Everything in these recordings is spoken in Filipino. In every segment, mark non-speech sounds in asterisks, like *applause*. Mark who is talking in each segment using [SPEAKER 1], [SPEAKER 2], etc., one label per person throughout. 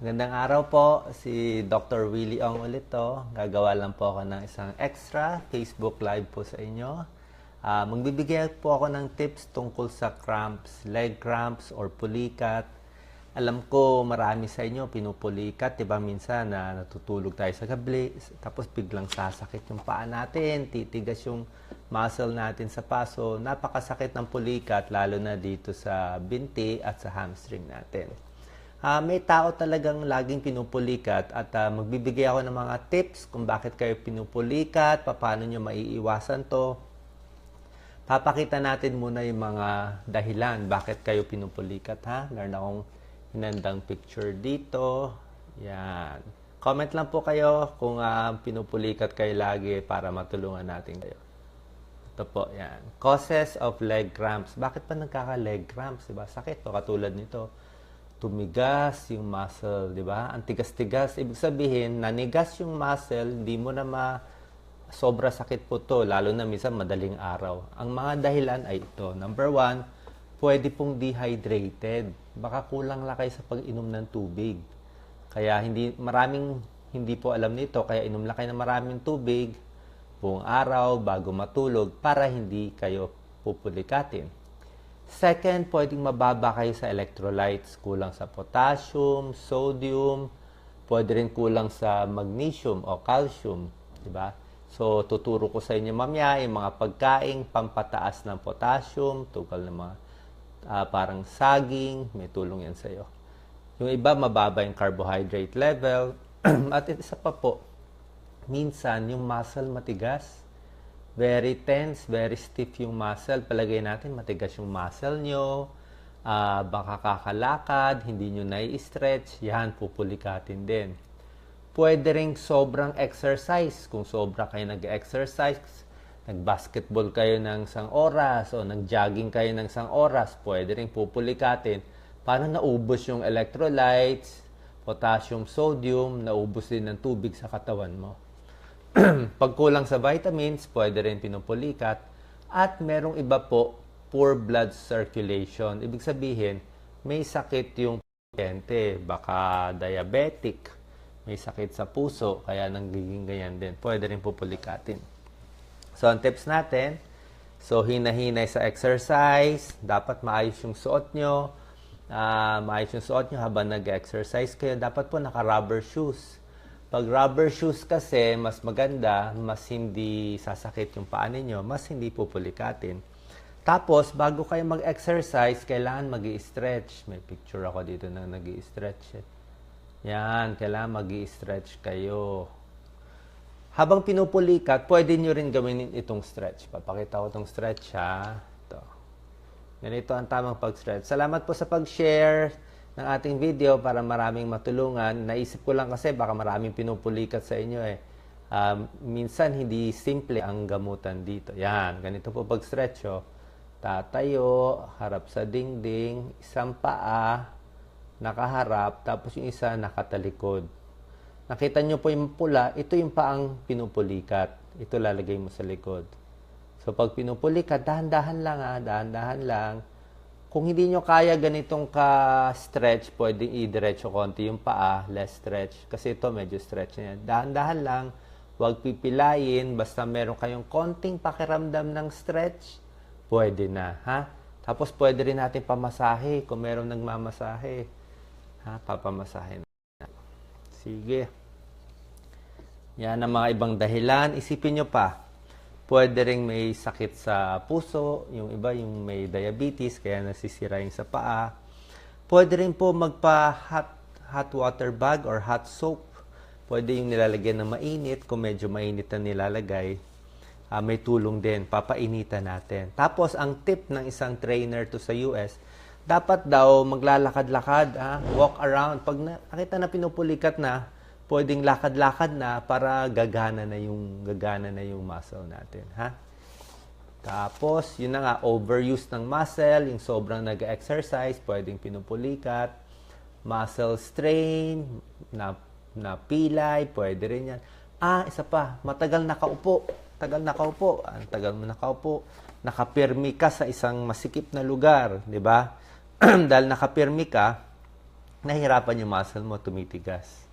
[SPEAKER 1] Magandang araw po, si Dr. Willie Ong ulit to. Gagawa lang po ako ng isang extra Facebook Live po sa inyo. Ah, magbibigay po ako ng tips tungkol sa cramps, leg cramps or pulikat. Alam ko marami sa inyo pinupulikat, 'di ba minsan na natutulog tayo sa gabi, tapos biglang sasakit yung paa natin, titigas yung muscle natin sa paso. Napakasakit ng pulikat lalo na dito sa binti at sa hamstring natin. Ah, may tao talagang laging pinupulikat at ah, magbibigay ako ng mga tips kung bakit kayo pinupulikat, paano nyo maiiwasan to. Papakita natin muna yung mga dahilan bakit kayo pinupulikat ha. Meron akong hinandang picture dito. Yan. Comment lang po kayo kung ah, pinupulikat kayo lagi para matulungan natin kayo. Ito po, yan. Causes of leg cramps. Bakit pa nagkaka-leg cramps? Diba? Sakit to, katulad nito tumigas yung muscle, di ba? Ang tigas-tigas, ibig sabihin, nanigas yung muscle, hindi mo na ma sobra sakit po to, lalo na minsan madaling araw. Ang mga dahilan ay ito. Number one, pwede pong dehydrated. Baka kulang lang kayo sa pag-inom ng tubig. Kaya hindi, maraming hindi po alam nito, kaya inom lang ng maraming tubig buong araw bago matulog para hindi kayo pupulikatin. Second, pwedeng mababa kayo sa electrolytes. Kulang sa potassium, sodium, pwede rin kulang sa magnesium o calcium. di ba? So, tuturo ko sa inyo mamaya yung mga pagkaing pampataas ng potassium, tukal ng mga ah, parang saging, may tulong yan sa iyo. Yung iba, mababa yung carbohydrate level. *clears throat* At isa pa po, minsan yung muscle matigas very tense, very stiff yung muscle. Palagay natin, matigas yung muscle nyo. Ah, baka kakalakad, hindi nyo nai-stretch. Yan, pupulikatin din. Pwede ring sobrang exercise. Kung sobra kayo nag-exercise, nag-basketball kayo ng isang oras o nag-jogging kayo ng isang oras, pwede ring pupulikatin. Paano naubos yung electrolytes, potassium, sodium, naubos din ng tubig sa katawan mo. *clears throat* Pag kulang sa vitamins, pwede rin pinupulikat. At merong iba po, poor blood circulation. Ibig sabihin, may sakit yung pasyente. Baka diabetic, may sakit sa puso, kaya nanggiging ganyan din. Pwede rin pupulikatin. So, ang tips natin, so hinahinay sa exercise, dapat maayos yung suot nyo, Ah, maayos yung suot nyo habang nag-exercise kayo. Dapat po naka-rubber shoes. Pag rubber shoes kasi, mas maganda, mas hindi sasakit yung paa ninyo, mas hindi pupulikatin. Tapos, bago kayo mag-exercise, kailangan mag stretch May picture ako dito na nag stretch eh. Yan, kailangan mag stretch kayo. Habang pinupulikat, pwede nyo rin gawin itong stretch. Papakita ko itong stretch ha. Ito. Ganito ang tamang pag-stretch. Salamat po sa pag-share ng ating video para maraming matulungan. Naisip ko lang kasi baka maraming pinupulikat sa inyo eh. Um, minsan hindi simple ang gamutan dito. Yan, ganito po pag-stretch oh. Tatayo, harap sa dingding, isang paa, nakaharap, tapos yung isa nakatalikod. Nakita nyo po yung pula, ito yung paang pinupulikat. Ito lalagay mo sa likod. So pag pinupulikat, dahan-dahan lang ah, dahan-dahan lang. Kung hindi nyo kaya ganitong ka-stretch, pwedeng i-diretso konti yung paa, less stretch. Kasi ito medyo stretch na yan. Dahan-dahan lang, huwag pipilayin. Basta meron kayong konting pakiramdam ng stretch, pwede na. Ha? Tapos pwede rin natin pamasahe kung meron nagmamasahe. Ha? Papamasahe na. Sige. Yan ang mga ibang dahilan. Isipin nyo pa, Pwede ring may sakit sa puso, yung iba yung may diabetes, kaya nasisira yung sa paa. Pwede rin po magpa-hot hot water bag or hot soap. Pwede yung nilalagyan ng mainit, kung medyo mainit na nilalagay. ah, may tulong din, papainitan natin. Tapos, ang tip ng isang trainer to sa US, dapat daw maglalakad-lakad, ah, walk around. Pag na- nakita na pinupulikat na, pwedeng lakad-lakad na para gagana na yung gagana na yung muscle natin, ha? Tapos, yun na nga, overuse ng muscle, yung sobrang nag-exercise, pwedeng pinupulikat, muscle strain, na, na pilay, pwede rin yan. Ah, isa pa, matagal nakaupo. Tagal nakaupo. Ang tagal mo nakaupo. Nakapirmi ka sa isang masikip na lugar, di ba? *clears throat* Dahil nakapirmi ka, nahihirapan yung muscle mo, tumitigas.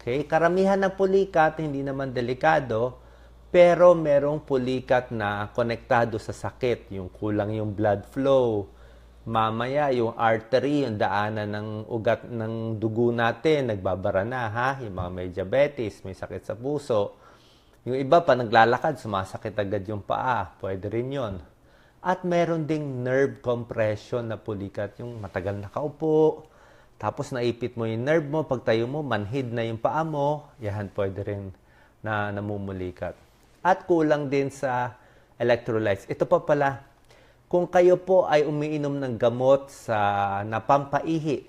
[SPEAKER 1] Okay? Karamihan ng pulikat, hindi naman delikado, pero merong pulikat na konektado sa sakit, yung kulang yung blood flow. Mamaya, yung artery, yung daanan ng ugat ng dugo natin, nagbabara na, ha? Yung mga may diabetes, may sakit sa puso. Yung iba pa, naglalakad, sumasakit agad yung paa. Pwede rin yon. At meron ding nerve compression na pulikat, yung matagal nakaupo, tapos naipit mo yung nerve mo, pagtayo mo, manhid na yung paa mo, yan pwede rin na namumulikat. At kulang din sa electrolytes. Ito pa pala, kung kayo po ay umiinom ng gamot sa napampaihi,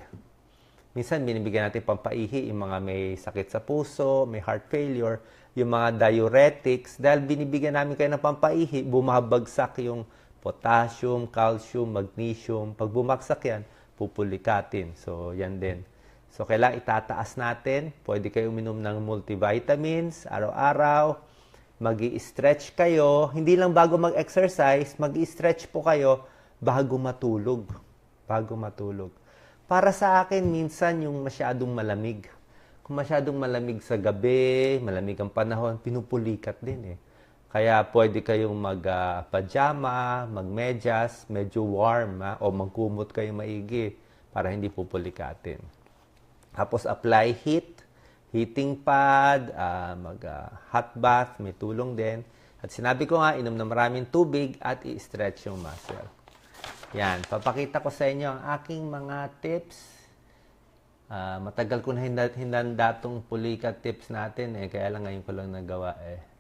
[SPEAKER 1] minsan binibigyan natin pampaihi yung mga may sakit sa puso, may heart failure, yung mga diuretics, dahil binibigyan namin kayo ng pampaihi, bumabagsak yung potassium, calcium, magnesium. Pag bumagsak yan, pupulikatin. So, yan din. So, kailangan itataas natin. Pwede kayo uminom ng multivitamins araw-araw. mag stretch kayo. Hindi lang bago mag-exercise, mag stretch po kayo bago matulog. Bago matulog. Para sa akin, minsan yung masyadong malamig. Kung masyadong malamig sa gabi, malamig ang panahon, pinupulikat din eh. Kaya pwede kayong mag-pajama, mag-medyas, medyo warm, ha? o magkumot kayo maigi para hindi pupulikatin. Tapos apply heat, heating pad, ah, mag-hot bath, may tulong din. At sinabi ko nga, inom na maraming tubig at i-stretch yung muscle. Yan, papakita ko sa inyo ang aking mga tips. Ah, matagal ko na hinda- hinanda tong pulikat tips natin eh, kaya lang ngayon ko lang nagawa eh.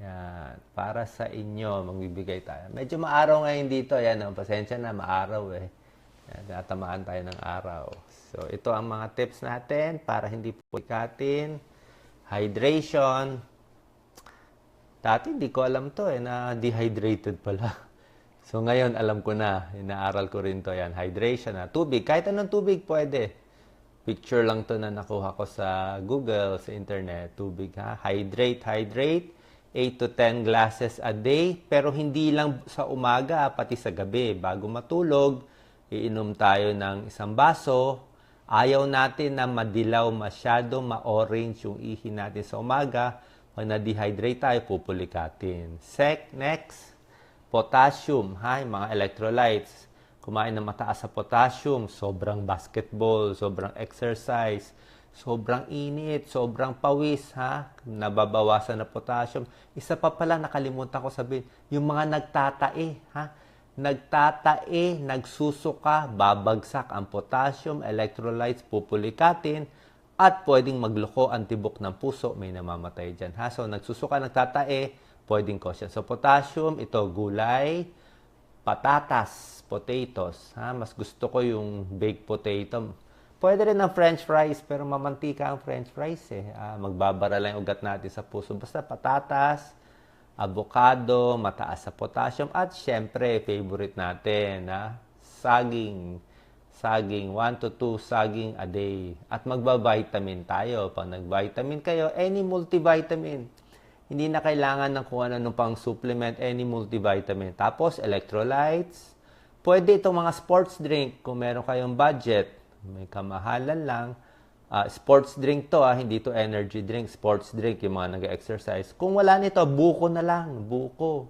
[SPEAKER 1] Yan. Para sa inyo, magbibigay tayo. Medyo maaraw ngayon dito. Yan, oh, pasensya na, maaraw eh. Yan, tatamaan tayo ng araw. So, ito ang mga tips natin para hindi pulikatin. Hydration. Dati hindi ko alam to eh, na dehydrated pala. *laughs* So, ngayon alam ko na. Inaaral ko rin to. Yan, hydration na. Tubig. Kahit anong tubig pwede. Picture lang to na nakuha ko sa Google, sa internet. Tubig ha. Hydrate, hydrate. 8 to 10 glasses a day, pero hindi lang sa umaga, pati sa gabi. Bago matulog, iinom tayo ng isang baso. Ayaw natin na madilaw masyado, ma-orange yung ihi natin sa umaga. Pag na-dehydrate tayo, pupulikatin. Sec, next, potassium, ha, mga electrolytes. Kumain ng mataas sa potassium, sobrang basketball, sobrang exercise, sobrang init, sobrang pawis, ha? Nababawasan na potassium. Isa pa pala, nakalimutan ko sabihin, yung mga nagtatae, ha? Nagtatae, nagsusuka, babagsak ang potassium, electrolytes, pupulikatin, at pwedeng magloko ang tibok ng puso, may namamatay dyan, ha? So, nagsusuka, nagtatae, pwedeng cause yan. So, potassium, ito, gulay, patatas, potatoes, ha? Mas gusto ko yung baked potato Pwede rin ng french fries, pero mamantika ang french fries eh. Ah, magbabara lang ugat natin sa puso. Basta patatas, avocado, mataas sa potassium, at syempre, favorite natin, ha? saging. Saging, 1 to 2 saging a day. At magba-vitamin tayo. Pag nag-vitamin kayo, any multivitamin. Hindi na kailangan ng kung ano pang supplement, any multivitamin. Tapos, electrolytes. Pwede itong mga sports drink kung meron kayong budget may kamahalan lang. Uh, sports drink to, ah, hindi to energy drink. Sports drink, yung mga nag-exercise. Kung wala nito, buko na lang. Buko.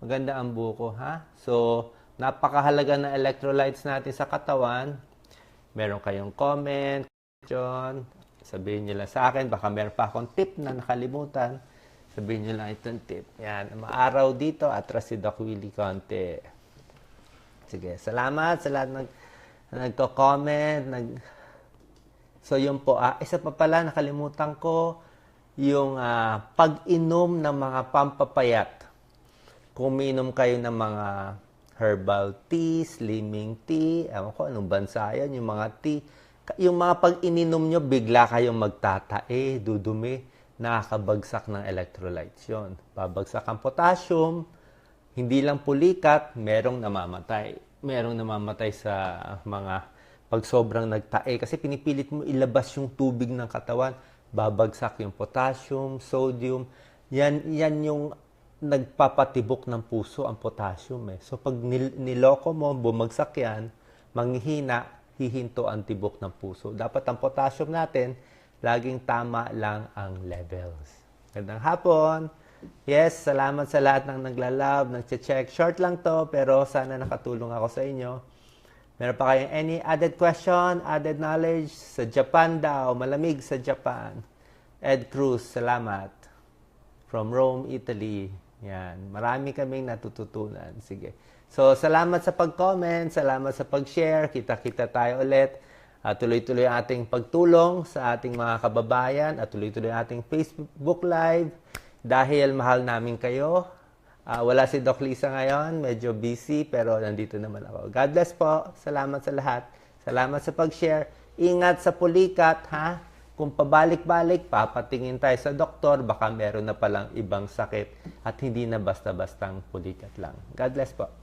[SPEAKER 1] Maganda ang buko, ha? So, napakahalaga ng electrolytes natin sa katawan. Meron kayong comment, question, sabihin nyo lang sa akin. Baka meron pa akong tip na nakalimutan. Sabihin nyo lang itong tip. Yan, maaraw dito. Doc Willie Conte. Sige, salamat sa lahat ng nagko-comment, nag So yun po, ah, isa pa pala nakalimutan ko yung ah, pag-inom ng mga pampapayat. Kung minom kayo ng mga herbal tea, slimming tea, ewan ko anong bansa yan, yung mga tea. Yung mga pag-ininom nyo, bigla kayong magtatae, dudumi, nakakabagsak ng electrolytes yon. Babagsak ang potassium, hindi lang pulikat, merong namamatay merong namamatay sa mga pag sobrang nagtae kasi pinipilit mo ilabas yung tubig ng katawan, babagsak yung potassium, sodium. Yan yan yung nagpapatibok ng puso ang potassium eh. So pag nil- niloko mo, bumagsak yan, manghihina, hihinto ang tibok ng puso. Dapat ang potassium natin, laging tama lang ang levels. Gandang hapon. Yes, salamat sa lahat ng naglalab, nag-check. Short lang to, pero sana nakatulong ako sa inyo. Meron pa kayong any added question, added knowledge? Sa Japan daw, malamig sa Japan. Ed Cruz, salamat. From Rome, Italy. Yan. Marami kaming natututunan. Sige. So, salamat sa pag-comment, salamat sa pag-share. Kita-kita tayo ulit. At tuloy-tuloy ating pagtulong sa ating mga kababayan at tuloy-tuloy ating Facebook Live dahil mahal namin kayo. Ah, wala si Doc Lisa ngayon, medyo busy pero nandito naman ako. God bless po. Salamat sa lahat. Salamat sa pag-share. Ingat sa pulikat, ha? Kung pabalik-balik, papatingin tayo sa doktor, baka meron na palang ibang sakit at hindi na basta-bastang pulikat lang. God bless po.